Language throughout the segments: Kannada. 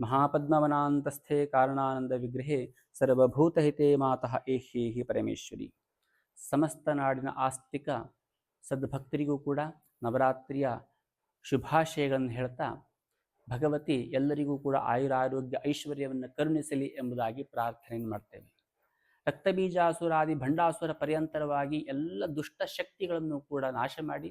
ಮಹಾಪದ್ಮವನಾಂತಸ್ಥೆ ಕಾರಣಾನಂದ ವಿಗ್ರಹೆ ಸರ್ವಭೂತಹಿತೆ ಮಾತಃ ಏಹ್ಯೇಹಿ ಪರಮೇಶ್ವರಿ. ಸಮಸ್ತ ನಾಡಿನ ಆಸ್ತಿಕ ಸದ್ಭಕ್ತರಿಗೂ ಕೂಡ ನವರಾತ್ರಿಯ ಶುಭಾಶಯಗಳನ್ನು ಹೇಳ್ತಾ ಭಗವತಿ ಎಲ್ಲರಿಗೂ ಕೂಡ ಆಯುರಾರೋಗ್ಯ ಐಶ್ವರ್ಯವನ್ನು ಕರುಣಿಸಲಿ ಎಂಬುದಾಗಿ ಪ್ರಾರ್ಥನೆಯನ್ನು ಮಾಡ್ತೇವೆ. ರಕ್ತಬೀಜಾಸುರಾದಿ ಭಂಡಾಸುರ ಪರ್ಯಂತರವಾಗಿ ಎಲ್ಲ ದುಷ್ಟ ಶಕ್ತಿಗಳನ್ನು ಕೂಡ ನಾಶ ಮಾಡಿ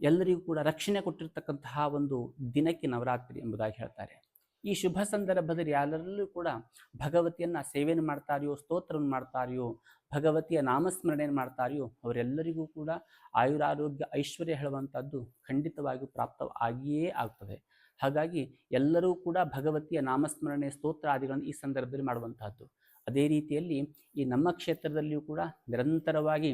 ಎಲ್ಲರಿಗೂ ಕೂಡ ರಕ್ಷಣೆ ಕೊಟ್ಟಿರ್ತಕ್ಕಂತಹ ಒಂದು ದಿನಕ್ಕೆ ನವರಾತ್ರಿ ಎಂಬುದಾಗಿ ಹೇಳ್ತಾರೆ. ಈ ಶುಭ ಸಂದರ್ಭದಲ್ಲಿ ಯಾರಲ್ಲೂ ಕೂಡ ಭಗವತಿಯನ್ನ ಸೇವೆಯನ್ನು ಮಾಡ್ತಾರೆಯೋ, ಸ್ತೋತ್ರವನ್ನು ಮಾಡ್ತಾರೆಯೋ, ಭಗವತಿಯ ನಾಮಸ್ಮರಣೆಯನ್ನು ಮಾಡ್ತಾರೆಯೋ, ಅವರೆಲ್ಲರಿಗೂ ಕೂಡ ಆಯುರಾರೋಗ್ಯ ಐಶ್ವರ್ಯ ಹೇಳುವಂಥದ್ದು ಖಂಡಿತವಾಗಿಯೂ ಪ್ರಾಪ್ತ ಆಗಿಯೇ ಆಗ್ತದೆ. ಹಾಗಾಗಿ ಎಲ್ಲರೂ ಕೂಡ ಭಗವತಿಯ ನಾಮಸ್ಮರಣೆ, ಸ್ತೋತ್ರ ಆದಿಗಳನ್ನು ಈ ಸಂದರ್ಭದಲ್ಲಿ ಮಾಡುವಂತಹದ್ದು ಅದೇ ರೀತಿಯಲ್ಲಿ ಈ ನಮ್ಮ ಕ್ಷೇತ್ರದಲ್ಲಿಯೂ ಕೂಡ ನಿರಂತರವಾಗಿ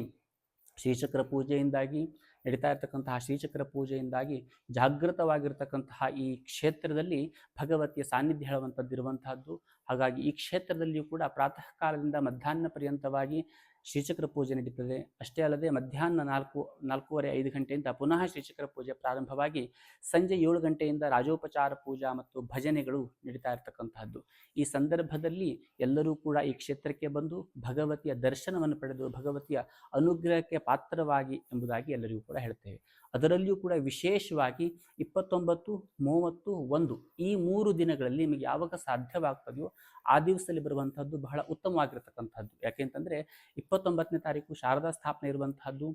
ಶ್ರೀಚಕ್ರ ಪೂಜೆಯಿಂದಾಗಿ ನಡೀತಾ ಇರತಕ್ಕಂತಹ ಶ್ರೀಚಕ್ರ ಪೂಜೆಯಿಂದಾಗಿ ಜಾಗೃತವಾಗಿರ್ತಕ್ಕಂತಹ ಈ ಕ್ಷೇತ್ರದಲ್ಲಿ ಭಗವತಿಯ ಸಾನ್ನಿಧ್ಯ ಹೇಳುವಂಥದ್ದು ಇರುವಂತಹದ್ದು ಹಾಗಾಗಿ ಈ ಕ್ಷೇತ್ರದಲ್ಲಿಯೂ ಕೂಡ ಪ್ರಾತಃ ಕಾಲದಿಂದ ಮಧ್ಯಾಹ್ನ ಪರ್ಯಂತವಾಗಿ ಶ್ರೀಚಕ್ರ ಪೂಜೆ ನಡೀತದೆ. ಅಷ್ಟೇ ಅಲ್ಲದೆ ಮಧ್ಯಾಹ್ನ ನಾಲ್ಕು, ನಾಲ್ಕೂವರೆ, ಐದು ಗಂಟೆಯಿಂದ ಪುನಃ ಶ್ರೀಚಕ್ರ ಪೂಜೆ ಪ್ರಾರಂಭವಾಗಿ ಸಂಜೆ ಏಳು ಗಂಟೆಯಿಂದ ರಾಜೋಪಚಾರ ಪೂಜಾ ಮತ್ತು ಭಜನೆಗಳು ನಡೀತಾ ಇರತಕ್ಕಂತಹದ್ದು. ಈ ಸಂದರ್ಭದಲ್ಲಿ ಎಲ್ಲರೂ ಕೂಡ ಈ ಕ್ಷೇತ್ರಕ್ಕೆ ಬಂದು ಭಗವತಿಯ ದರ್ಶನವನ್ನು ಪಡೆದು ಭಗವತಿಯ ಅನುಗ್ರಹಕ್ಕೆ ಪಾತ್ರವಾಗಿ ಎಂಬುದಾಗಿ ಎಲ್ಲರಿಗೂ ಕೂಡ ಹೇಳ್ತೇವೆ. ಅದರಲ್ಲಿಯೂ ಕೂಡ ವಿಶೇಷವಾಗಿ ಇಪ್ಪತ್ತೊಂಬತ್ತು, ಮೂವತ್ತು, ಒಂದು ಈ ಮೂರು ದಿನಗಳಲ್ಲಿ ನಿಮಗೆ ಯಾವಾಗ ಸಾಧ್ಯವಾಗ್ತದೆಯೋ ಆ ದಿವಸದಲ್ಲಿ ಬರುವಂತಹದ್ದು ಬಹಳ ಉತ್ತಮವಾಗಿರ್ತಕ್ಕಂಥದ್ದು. ಯಾಕೆಂತಂದರೆ ಇಪ್ಪತ್ತೊಂಬತ್ತನೇ ತಾರೀಕು ಶಾರದಾ ಸ್ಥಾಪನೆ ಇರುವಂತಹದ್ದು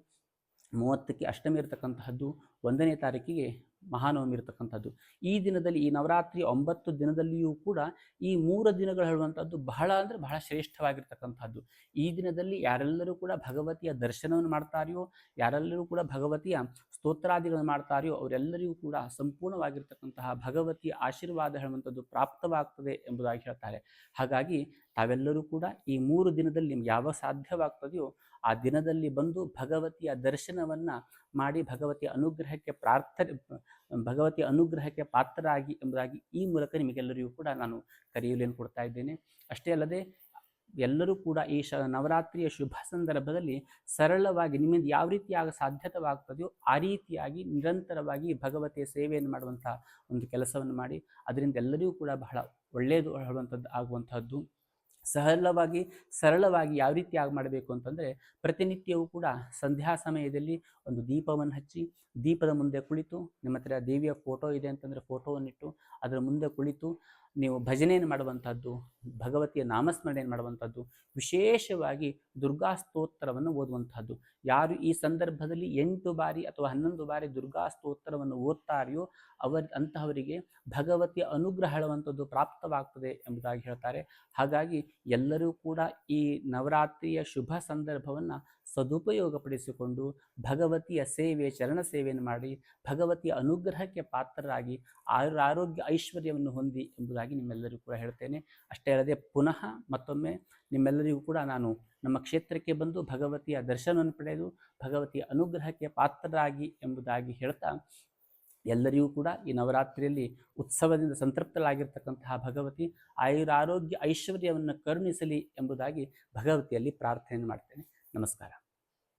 ಮೂವತ್ತಕ್ಕೆ ಅಷ್ಟಮಿ ಇರತಕ್ಕಂತಹದ್ದು ಒಂದನೇ ತಾರೀಕಿಗೆ ಮಹಾನವಮಿ ಇರತಕ್ಕಂಥದ್ದು. ಈ ದಿನದಲ್ಲಿ ಈ ನವರಾತ್ರಿ ಒಂಬತ್ತು ದಿನದಲ್ಲಿಯೂ ಕೂಡ ಈ ಮೂರು ದಿನಗಳು ಹೇಳುವಂಥದ್ದು ಬಹಳ ಅಂದರೆ ಬಹಳ ಶ್ರೇಷ್ಠವಾಗಿರ್ತಕ್ಕಂಥದ್ದು. ಈ ದಿನದಲ್ಲಿ ಯಾರೆಲ್ಲರೂ ಕೂಡ ಭಗವತಿಯ ದರ್ಶನವನ್ನು ಮಾಡ್ತಾರೆಯೋ, ಯಾರೆಲ್ಲರೂ ಕೂಡ ಭಗವತಿಯ ಸ್ತೋತ್ರಾದಿಗಳನ್ನು ಮಾಡ್ತಾರೆಯೋ, ಅವರೆಲ್ಲರಿಗೂ ಕೂಡ ಸಂಪೂರ್ಣವಾಗಿರ್ತಕ್ಕಂತಹ ಭಗವತಿಯ ಆಶೀರ್ವಾದ ಹೇಳುವಂಥದ್ದು ಪ್ರಾಪ್ತವಾಗ್ತದೆ ಎಂಬುದಾಗಿ ಹೇಳ್ತಾರೆ. ಹಾಗಾಗಿ ತಾವೆಲ್ಲರೂ ಕೂಡ ಈ ಮೂರು ದಿನದಲ್ಲಿ ನಿಮ್ಗೆ ಯಾವ ಸಾಧ್ಯವಾಗ್ತದೆಯೋ ಆ ದಿನದಲ್ಲಿ ಬಂದು ಭಗವತಿಯ ದರ್ಶನವನ್ನು ಮಾಡಿ ಭಗವತಿಯ ಅನುಗ್ರಹಕ್ಕೆ ಪ್ರಾರ್ಥನೆ ಭಗವತಿಯ ಅನುಗ್ರಹಕ್ಕೆ ಪಾತ್ರರಾಗಿ ಎಂಬುದಾಗಿ ಈ ಮೂಲಕ ನಿಮಗೆಲ್ಲರಿಗೂ ಕೂಡ ನಾನು ಕರೆಯಲೇನು ಕೊಡ್ತಾ ಇದ್ದೇನೆ. ಅಷ್ಟೇ ಅಲ್ಲದೆ ಎಲ್ಲರೂ ಕೂಡ ಈ ಶ ನವರಾತ್ರಿಯ ಶುಭ ಸಂದರ್ಭದಲ್ಲಿ ಸರಳವಾಗಿ ನಿಮ್ಮಿಂದ ಯಾವ ರೀತಿಯಾಗ ಸಾಧ್ಯತವಾಗ್ತದೆಯೋ ಆ ರೀತಿಯಾಗಿ ನಿರಂತರವಾಗಿ ಭಗವತಿಯ ಸೇವೆಯನ್ನು ಮಾಡುವಂಥ ಒಂದು ಕೆಲಸವನ್ನು ಮಾಡಿ, ಅದರಿಂದ ಎಲ್ಲರಿಗೂ ಕೂಡ ಬಹಳ ಒಳ್ಳೆಯದು ಹೇಳುವಂಥದ್ದು ಆಗುವಂಥದ್ದು ಸರಳವಾಗಿ ಸರಳವಾಗಿ ಯಾವ ರೀತಿಯಾಗಿ ಮಾಡಬೇಕು ಅಂತಂದರೆ, ಪ್ರತಿನಿತ್ಯವೂ ಕೂಡ ಸಂಧ್ಯಾ ಸಮಯದಲ್ಲಿ ಒಂದು ದೀಪವನ್ನು ಹಚ್ಚಿ, ದೀಪದ ಮುಂದೆ ಕುಳಿತು, ನಿಮ್ಮ ಹತ್ರ ದೇವಿಯ ಫೋಟೋ ಇದೆ ಅಂತಂದರೆ ಫೋಟೋವನ್ನಿಟ್ಟು, ಅದರ ಮುಂದೆ ಕುಳಿತು, ನೀವು ಭಜನೆಯನ್ನು ಮಾಡುವಂಥದ್ದು, ಭಗವತಿಯ ನಾಮಸ್ಮರಣೆಯನ್ನು ಮಾಡುವಂಥದ್ದು, ವಿಶೇಷವಾಗಿ ದುರ್ಗಾ ಸ್ತೋತ್ರವನ್ನು ಓದುವಂಥದ್ದು. ಯಾರು ಈ ಸಂದರ್ಭದಲ್ಲಿ ಎಂಟು ಬಾರಿ ಅಥವಾ ಹನ್ನೊಂದು ಬಾರಿ ದುರ್ಗಾ ಸ್ತೋತ್ರವನ್ನು ಓದ್ತಾರೆಯೋ, ಅವರ ಅಂತಹವರಿಗೆ ಭಗವತಿಯ ಅನುಗ್ರಹ ಹೇಳುವಂಥದ್ದು ಪ್ರಾಪ್ತವಾಗ್ತದೆ ಎಂಬುದಾಗಿ ಹೇಳ್ತಾರೆ. ಹಾಗಾಗಿ ಎಲ್ಲರೂ ಕೂಡ ಈ ನವರಾತ್ರಿಯ ಶುಭ ಸಂದರ್ಭವನ್ನು ಸದುಪಯೋಗಪಡಿಸಿಕೊಂಡು ಭಗವತಿಯ ಸೇವೆ ಚರಣ ಸೇವೆಯನ್ನು ಮಾಡಿ ಭಗವತಿಯ ಅನುಗ್ರಹಕ್ಕೆ ಪಾತ್ರರಾಗಿ ಆರೋಗ್ಯ ಐಶ್ವರ್ಯವನ್ನು ಹೊಂದಿ ಎಂಬುದಾಗಿ ನಿಮ್ಮೆಲ್ಲರಿಗೂ ಕೂಡ ಹೇಳ್ತೇನೆ. ಅಷ್ಟೇ ಅಲ್ಲದೆ ಪುನಃ ಮತ್ತೊಮ್ಮೆ ನಿಮ್ಮೆಲ್ಲರಿಗೂ ಕೂಡ ನಾನು ನಮ್ಮ ಕ್ಷೇತ್ರಕ್ಕೆ ಬಂದು ಭಗವತಿಯ ದರ್ಶನವನ್ನು ಪಡೆದು ಭಗವತಿಯ ಅನುಗ್ರಹಕ್ಕೆ ಪಾತ್ರರಾಗಿ ಎಂಬುದಾಗಿ ಹೇಳ್ತಾ ಎಲ್ಲರಿಗೂ ಕೂಡ ಈ ನವರಾತ್ರಿಯಲ್ಲಿ ಉತ್ಸವದಿಂದ ಸಂತೃಪ್ತರಾಗಿರ್ತಕ್ಕಂತಹ ಭಗವತಿ ಆಯುರಾರೋಗ್ಯ ಐಶ್ವರ್ಯವನ್ನು ಕರುಣಿಸಲಿ ಎಂಬುದಾಗಿ ಭಗವತಿಯಲ್ಲಿ ಪ್ರಾರ್ಥನೆ ಮಾಡ್ತೇನೆ. ನಮಸ್ಕಾರ.